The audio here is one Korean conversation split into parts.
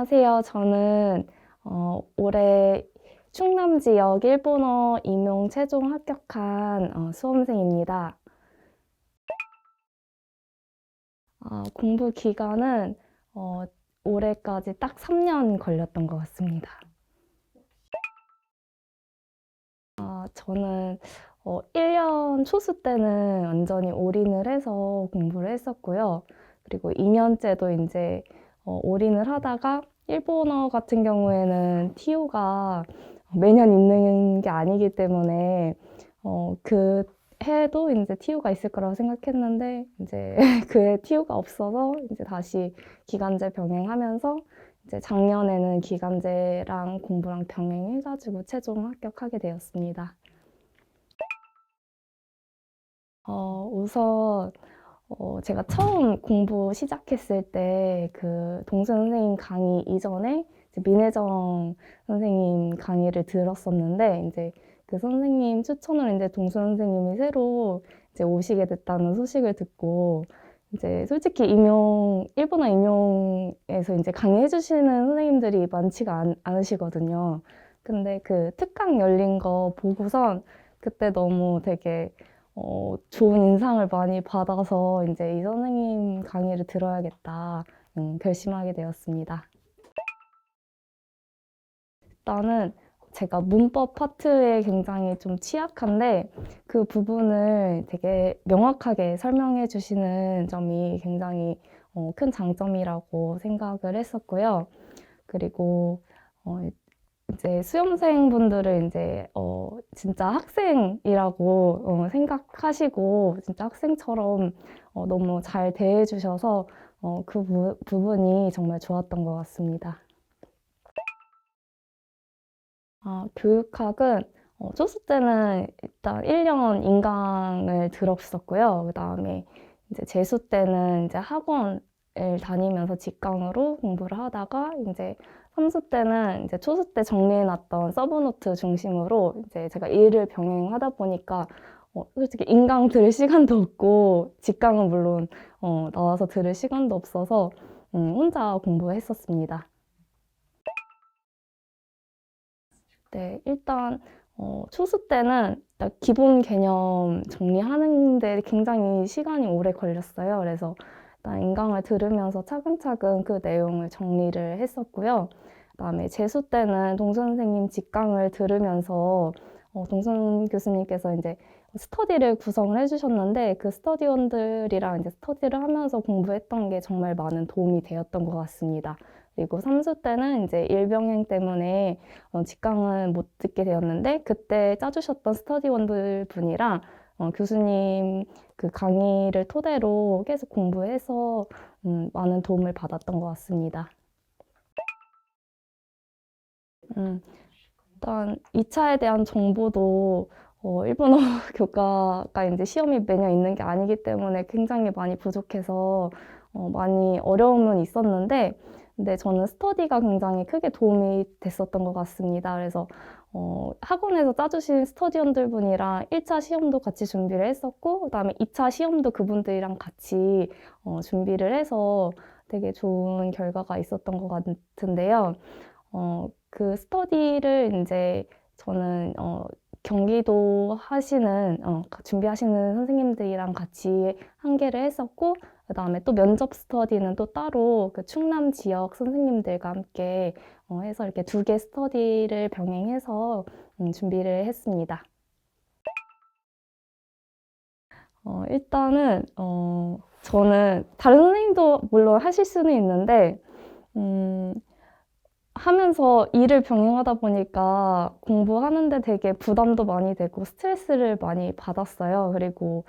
안녕하세요. 저는 어, 올해 충남 지역 일본어 임용 최종 합격한 어, 수험생입니다. 아, 공부 기간은 어, 올해까지 딱 3년 걸렸던 것 같습니다. 아, 저는 어, 1년 초수 때는 완전히 올인을 해서 공부를 했었고요. 그리고 2년째도 이제 어, 올인을 하다가 일본어 같은 경우에는 TO가 매년 있는 게 아니기 때문에 어, 그 해도 이제 TO가 있을 거라고 생각했는데 이제 그해 TO가 없어서 이제 다시 기간제 병행하면서 이제 작년에는 기간제랑 공부랑 병행해가지고 최종 합격하게 되었습니다. 어, 우선 어, 제가 처음 공부 시작했을 때 그 동수 선생님 강의 이전에 민혜정 선생님 강의를 들었었는데 이제 그 선생님 추천으로 이제 동수 선생님이 새로 이제 오시게 됐다는 소식을 듣고 이제 솔직히 임용 일본어 임용에서 이제 강의해 주시는 선생님들이 많지가 않, 않으시거든요. 근데 그 특강 열린 거 보고선 그때 너무 되게 어, 좋은 인상을 많이 받아서 이제 이 선생님 강의를 들어야겠다 음, 결심하게 되었습니다. 일단은 제가 문법 파트에 굉장히 좀 취약한데 그 부분을 되게 명확하게 설명해 주시는 점이 굉장히 어, 큰 장점이라고 생각을 했었고요. 그리고 어, 이제 수험생분들을 이제 어, 진짜 학생이라고 어, 생각하시고 진짜 학생처럼 어, 너무 잘 대해 주셔서 어, 그 부, 부분이 정말 좋았던 것 같습니다. 아, 교육학은 어, 초수 때는 일단 1년 인강을 들었었고요. 그 다음에 이제 재수 때는 이제 학원을 다니면서 직강으로 공부를 하다가 이제 삼수 때는 이제 초수 때 정리해놨던 서브노트 중심으로 이제 제가 일을 병행하다 보니까 어, 솔직히 인강 들을 시간도 없고 직강은 물론 어, 나와서 들을 시간도 없어서 음, 혼자 공부했었습니다. 네, 일단 어, 초수 때는 기본 개념 정리하는데 굉장히 시간이 오래 걸렸어요. 그래서 인강을 들으면서 차근차근 그 내용을 정리를 했었고요. 그다음에 재수 때는 동선 선생님 직강을 들으면서 어, 동선 교수님께서 이제 스터디를 구성을 해주셨는데 그 스터디원들이랑 이제 스터디를 하면서 공부했던 게 정말 많은 도움이 되었던 것 같습니다. 그리고 삼수 때는 이제 일병행 때문에 어, 직강을 못 듣게 되었는데 그때 짜주셨던 스터디원들 분이랑 어, 교수님 그 강의를 토대로 계속 공부해서 음, 많은 도움을 받았던 것 같습니다. 음, 일단 2차에 대한 정보도 어, 일본어 교과가 이제 시험이 매년 있는 게 아니기 때문에 굉장히 많이 부족해서 어, 많이 어려움은 있었는데 근데 저는 스터디가 굉장히 크게 도움이 됐었던 것 같습니다. 그래서 어, 학원에서 짜주신 스터디원들 분이랑 1차 시험도 같이 준비를 했었고 그 다음에 2차 시험도 그분들이랑 같이 어, 준비를 해서 되게 좋은 결과가 있었던 것 같은데요. 어, 그 스터디를 이제 저는 어, 경기도 하시는 어, 준비하시는 선생님들이랑 같이 한개를 했었고 그 다음에 또 면접 스터디는 또 따로 그 충남 지역 선생님들과 함께 어, 해서 이렇게 두 개 스터디를 병행해서 음, 준비를 했습니다. 어, 일단은 어, 저는 다른 선생님도 물론 하실 수는 있는데 음, 하면서 일을 병행하다 보니까 공부하는데 되게 부담도 많이 되고 스트레스를 많이 받았어요. 그리고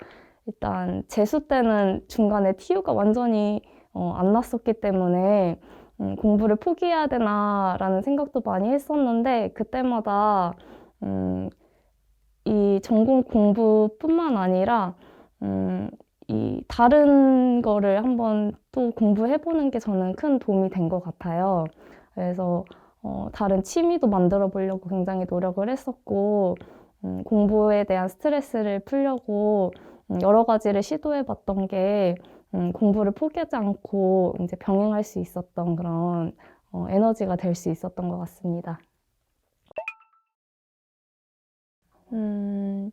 일단 재수 때는 중간에 TU가 완전히 어, 안 났었기 때문에 음, 공부를 포기해야 되나라는 생각도 많이 했었는데 그때마다 음, 이 전공 공부뿐만 아니라 음, 이 다른 거를 한번 또 공부해보는 게 저는 큰 도움이 된 것 같아요. 그래서 어, 다른 취미도 만들어 보려고 굉장히 노력을 했었고 음, 공부에 대한 스트레스를 풀려고 음, 여러 가지를 시도해 봤던 게 음, 공부를 포기하지 않고 이제 병행할 수 있었던 그런 어, 에너지가 될 수 있었던 것 같습니다. 음,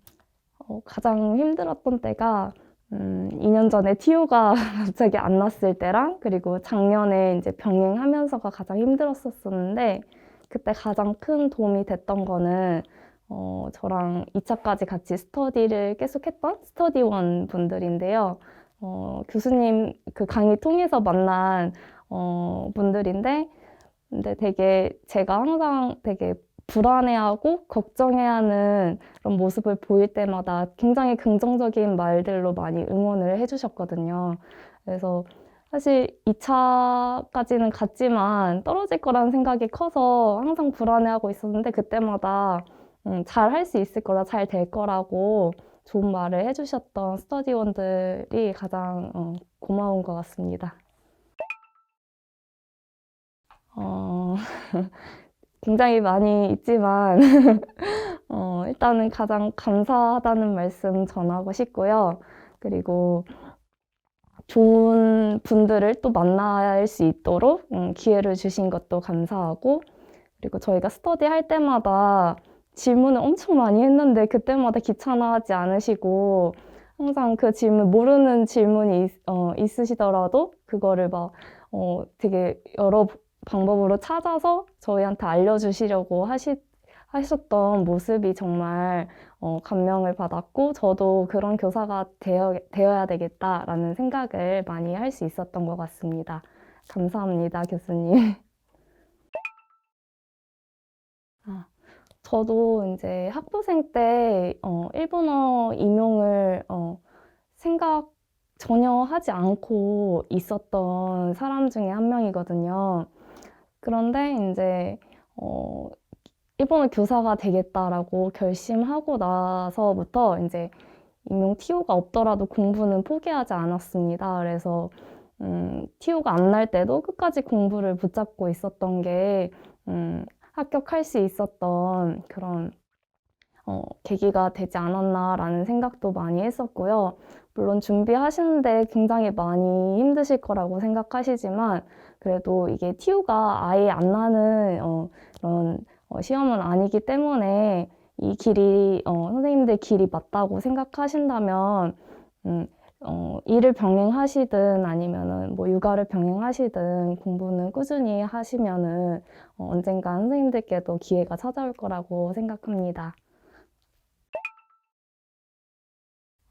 어, 가장 힘들었던 때가 음, 2년 전에 TU가 갑자기 안 났을 때랑 그리고 작년에 이제 병행하면서가 가장 힘들었었는데 그때 가장 큰 도움이 됐던 거는 어, 저랑 2차까지 같이 스터디를 계속했던 스터디원 분들인데요. 어, 교수님 그 강의 통해서 만난 어, 분들인데 근데 되게 제가 항상 되게 불안해하고 걱정해야 하는 그런 모습을 보일 때마다 굉장히 긍정적인 말들로 많이 응원을 해주셨거든요. 그래서 사실 2차까지는 갔지만 떨어질 거라는 생각이 커서 항상 불안해하고 있었는데 그때마다 음, 잘할 수 있을 거라 잘 될 거라고 좋은 말을 해주셨던 스터디원들이 가장 어, 고마운 것 같습니다. 어, 굉장히 많이 있지만, 어, 일단은 가장 감사하다는 말씀 전하고 싶고요. 그리고 좋은 분들을 또 만날 수 있도록 음, 기회를 주신 것도 감사하고, 그리고 저희가 스터디 할 때마다 질문을 엄청 많이 했는데 그때마다 귀찮아하지 않으시고 항상 그 질문 모르는 질문이 있, 어, 있으시더라도 그거를 막 어, 되게 여러 방법으로 찾아서 저희한테 알려주시려고 하시, 하셨던 모습이 정말 어, 감명을 받았고 저도 그런 교사가 되어, 되어야 되겠다라는 생각을 많이 할 수 있었던 것 같습니다. 감사합니다, 교수님. 저도 이제 학부생 때 어, 일본어 임용을 어, 생각 전혀 하지 않고 있었던 사람 중에 한 명이거든요. 그런데 이제 어, 일본어 교사가 되겠다라고 결심하고 나서부터 이제 임용 TO가 없더라도 공부는 포기하지 않았습니다. 그래서 음, TO가 안 날 때도 끝까지 공부를 붙잡고 있었던 게 음, 합격할 수 있었던 그런 어, 계기가 되지 않았나라는 생각도 많이 했었고요. 물론 준비하시는데 굉장히 많이 힘드실 거라고 생각하시지만 그래도 이게 TU가 아예 안 나는 어, 그런 어, 시험은 아니기 때문에 이 길이 어, 선생님들 길이 맞다고 생각하신다면 음, 어, 일을 병행하시든 아니면은 뭐 육아를 병행하시든 공부는 꾸준히 하시면은 어, 언젠가 선생님들께도 기회가 찾아올 거라고 생각합니다.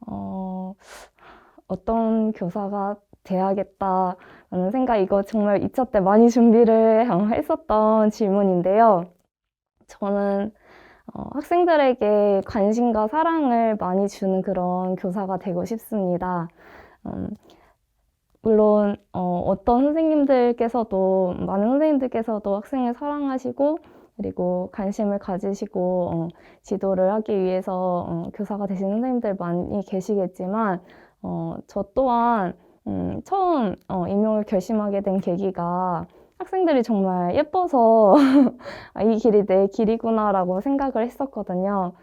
어, 어떤 교사가 돼야겠다라는 생각, 이거 정말 2차 때 많이 준비를 했었던 질문인데요. 저는 어, 학생들에게 관심과 사랑을 많이 주는 그런 교사가 되고 싶습니다. 음, 물론 어, 떤 선생님들께서도 많은 선생님들께서도 학생을 사랑하시고 그리고 관심을 가지시고 어, 지도를 하기 위해서 어, 교사가 되신 선생님들 많이 계시겠지만 어, 저 또한 음, 처음 어, 임용을 결심하게 된 계기가 학생들이 정말 예뻐서 아, 이 길이 내 길이구나라고 생각을 했었거든요.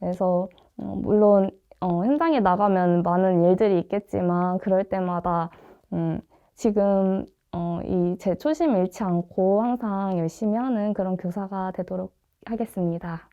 그래서 어, 물론 어, 현장에 나가면 많은 일들이 있겠지만 그럴 때마다 음, 지금 어, 이 제 초심 잃지 않고 항상 열심히 하는 그런 교사가 되도록 하겠습니다.